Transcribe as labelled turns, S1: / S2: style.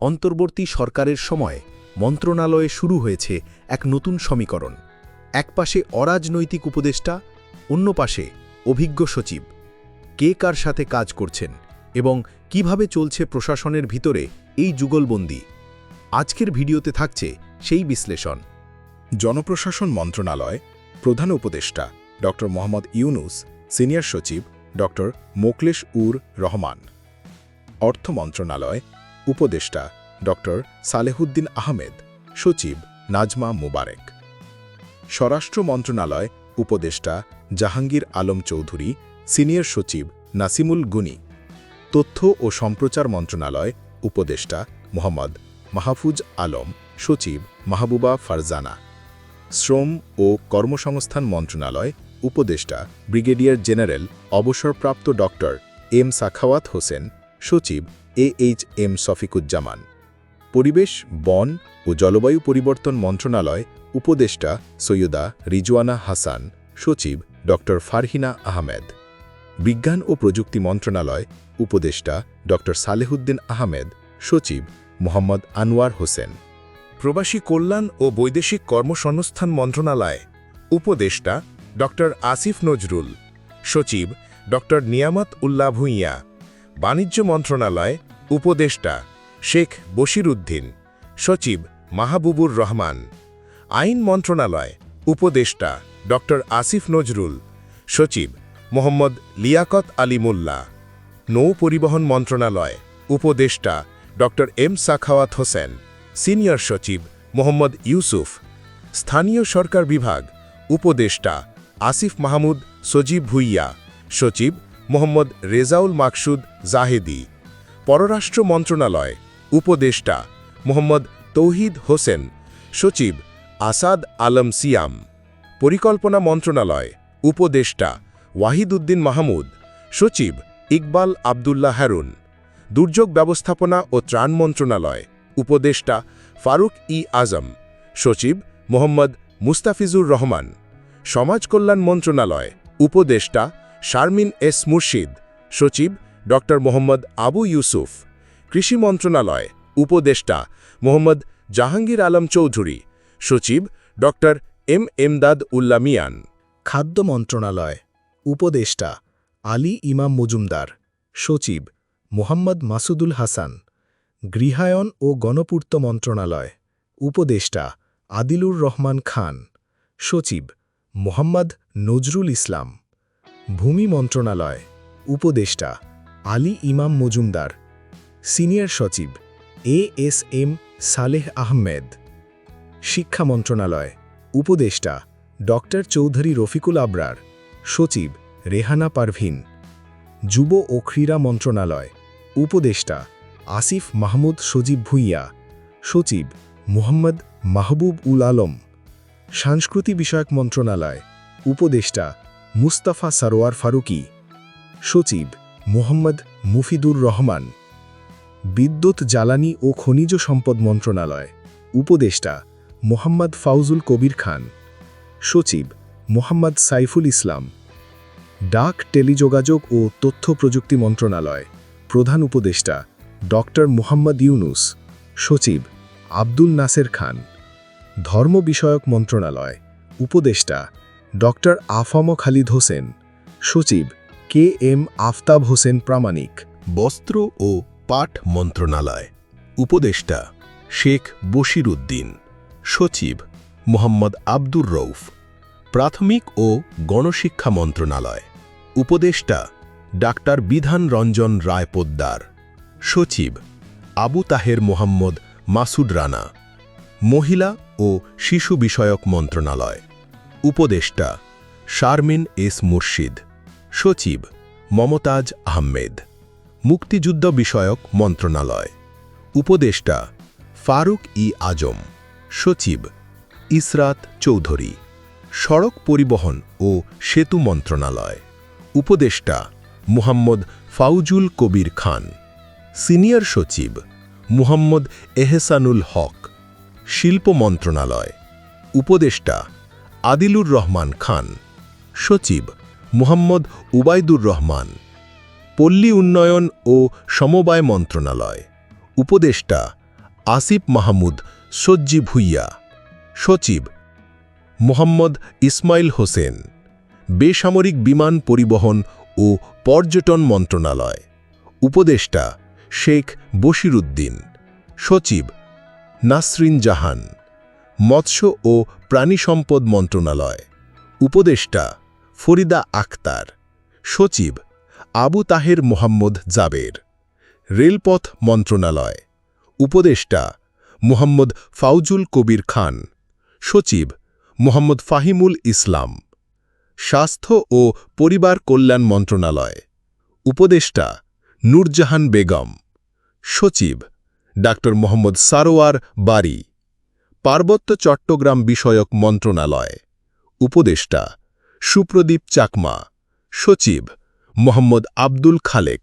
S1: অন্তর্বর্তী সরকারের সময় মন্ত্রণালয়ে শুরু হয়েছে এক নতুন সমীকরণ। এক পাশে অরাজনৈতিক উপদেষ্টা, অন্য পাশে অভিজ্ঞ সচিব। কে কার সাথে কাজ করছেন এবং কীভাবে চলছে প্রশাসনের ভিতরে এই যুগলবন্দি? আজকের ভিডিওতে থাকছে সেই বিশ্লেষণ।
S2: জনপ্রশাসন মন্ত্রণালয়, প্রধান উপদেষ্টা, ড. মোহাম্মদ ইউনুস, সিনিয়র সচিব, ড. মোকলেশ উর রহমান। অর্থ মন্ত্রণালয় উপদেষ্টা ড সালেহুদ্দিন আহমেদ, সচিব নাজমা মুবারেক। স্বরাষ্ট্র মন্ত্রণালয় উপদেষ্টা জাহাঙ্গীর আলম চৌধুরী, সিনিয়র সচিব নাসিমুল গুনি, তথ্য ও সম্প্রচার মন্ত্রণালয় উপদেষ্টা মোহাম্মদ মাহফুজ আলম, সচিব মাহবুবা ফারজানা। শ্রম ও কর্মসংস্থান মন্ত্রণালয় উপদেষ্টা ব্রিগেডিয়ার জেনারেল অবসরপ্রাপ্ত ডক্টর এম সাখাওয়াত হোসেন, সচিব এ এইচ এম সফিকুজ্জামান পরিবেশ, বন ও জলবায়ু পরিবর্তন মন্ত্রণালয়, উপদেষ্টা সৈয়দা রিজওয়ানা হাসান, সচিব ড ফারহিনা আহমেদ। বিজ্ঞান ও প্রযুক্তি মন্ত্রণালয়, উপদেষ্টা ড সালেহুদ্দিন আহমেদ, সচিব মোহাম্মদ আনোয়ার হোসেন। প্রবাসী কল্যাণ ও বৈদেশিক কর্মসংস্থান মন্ত্রণালয়, উপদেষ্টা ড আসিফ নজরুল, সচিব ড নিয়ামত উল্লাহ ভূঁইয়া। বাণিজ্য মন্ত্রণালয় উপদেষ্টা শেখ বশির উদ্দিন সচিব মাহবুবুর রহমান, আইন মন্ত্রণালয় উপদেষ্টা ড আসিফ নজরুল, সচিব মোহাম্মদ লিয়াকত আলী মোল্লা, নৌ পরিবহন মন্ত্রণালয় উপদেষ্টা ড এম সাখাওয়াত হোসেন, সিনিয়র সচিব মোহাম্মদ ইউসুফ, স্থানীয় সরকার বিভাগ উপদেষ্টা আসিফ মাহমুদ সজীব ভুইয়া, সচিব মোহাম্মদ রেজাউল মাকসুদ জাহেদি। পররাষ্ট্র মন্ত্রণালয়, উপদেষ্টা, মোহাম্মদ তৌহিদ হোসেন, সচিব আসাদ আলম সিয়াম, পরিকল্পনা মন্ত্রণালয়, উপদেষ্টা ওয়াহিদ উদ্দিন মাহমুদ, সচিব ইকবাল আবদুল্লাহ হারুন, দুর্যোগ ব্যবস্থাপনা ও ত্রাণ মন্ত্রণালয়, উপদেষ্টা ফারুক ই আজম, সচিব মোহাম্মদ মুস্তাফিজুর রহমান, সমাজ কল্যাণ মন্ত্রণালয়, উপদেষ্টা শারমিন এস মুর্শিদ, সচিব ড মোহাম্মদ আবু ইউসুফ, কৃষি মন্ত্রণালয়, উপদেষ্টা মোহাম্মদ জাহাঙ্গীর আলম চৌধুরী, সচিব ড এম এমদাদ উল্লা মিয়ান খাদ্য মন্ত্রণালয়, উপদেষ্টা আলী ইমাম মজুমদার, সচিব মোহাম্মদ মাসুদুল হাসান, গৃহায়ন ও গণপূর্ত মন্ত্রণালয়, উপদেষ্টা আদিলুর রহমান খান, সচিব মোহাম্মদ নজরুল ইসলাম, ভূমি মন্ত্রণালয়, উপদেষ্টা আলী ইমাম মজুমদার, সিনিয়র সচিব A S M Saleh Ahmed, শিক্ষা মন্ত্রণালয়, উপদেষ্টা ড চৌধুরী রফিকুল আবরার, সচিব রেহানা পারভিন, যুব ও ক্রীড়া মন্ত্রণালয়, উপদেষ্টা আসিফ মাহমুদ সজীব ভুইয়া, সচিব মুহাম্মদ মাহবুব উল আলম, সাংস্কৃতি বিষয়ক মন্ত্রণালয়, উপদেষ্টা মুস্তাফা সারোয়ার ফারুকি, সচিব মোহাম্মদ মুফিদুর রহমান। বিদ্যুৎ, জ্বালানি ও খনিজ সম্পদ মন্ত্রণালয়। উপদেষ্টা, মোহাম্মদ ফাউজুল কবির খান। সচিব, মোহাম্মদ সাইফুল ইসলাম। ডাক, টেলিযোগাযোগ ও তথ্য প্রযুক্তি মন্ত্রণালয়। প্রধান উপদেষ্টা, ডক্টর মোহাম্মদ ইউনুস। সচিব, আব্দুল নাসের খান। ধর্ম বিষয়ক মন্ত্রণালয়। উপদেষ্টা, doctor A F M Khalid Hossain. সচিব কে এম আফতাব হোসেন প্রামাণিক।
S1: বস্ত্র ও পাট মন্ত্রণালয়। উপদেষ্টা শেখ বশির উদ্দিন সচিব মোহাম্মদ আব্দুর রৌফ প্রাথমিক ও গণশিক্ষা মন্ত্রণালয়। উপদেষ্টা ডাক্তার বিধান রঞ্জন রায় পোদ্দার। সচিব আবু তাহের মোহাম্মদ মাসুদ রানা। মহিলা ও শিশু বিষয়ক মন্ত্রণালয়। উপদেষ্টা শারমিন এস মুর্শিদ। সচিব মমতাজ আহমেদ। মুক্তিযুদ্ধ বিষয়ক মন্ত্রণালয়। উপদেষ্টা ফারুক ই আজম। সচিব ইসরাত চৌধুরী। সড়ক পরিবহন ও সেতু মন্ত্রণালয়। উপদেষ্টা মুহাম্মদ ফাউজুল কবির খান। সিনিয়র সচিব মুহাম্মদ এহসানুল হক। শিল্প মন্ত্রণালয়। উপদেষ্টা আদিলুর রহমান খান। সচিব মুহাম্মদ উবাইদুর রহমান। পল্লী উন্নয়ন ও সমবায় মন্ত্রণালয়। উপদেষ্টা আসিফ মাহমুদ সজ্জি ভুইয়া। সচিব মোহাম্মদ ইসমাইল হোসেন। বেসামরিক বিমান পরিবহন ও পর্যটন মন্ত্রণালয়। উপদেষ্টা শেখ বশিরুদ্দিন। সচিব নাসরিন জাহান। মৎস্য ও প্রাণী সম্পদ মন্ত্রণালয়। উপদেষ্টা ফরিদা আক্তার সচিব আবু তাহের মোহাম্মদ জাবের। রেলপথ মন্ত্রণালয়। উপদেষ্টা মোহাম্মদ ফাউজুল কবির খান। সচিব মোহাম্মদ ফাহিমুল ইসলাম। স্বাস্থ্য ও পরিবার কল্যাণ মন্ত্রণালয়। উপদেষ্টা নূরজাহান বেগম। সচিব ডাক্তার মোহাম্মদ সারোয়ার বারি। পার্বত্য চট্টগ্রাম বিষয়ক মন্ত্রণালয়। উপদেষ্টা সুপ্রদীপ চাকমা। সচিব মোহাম্মদ আব্দুল খালেক।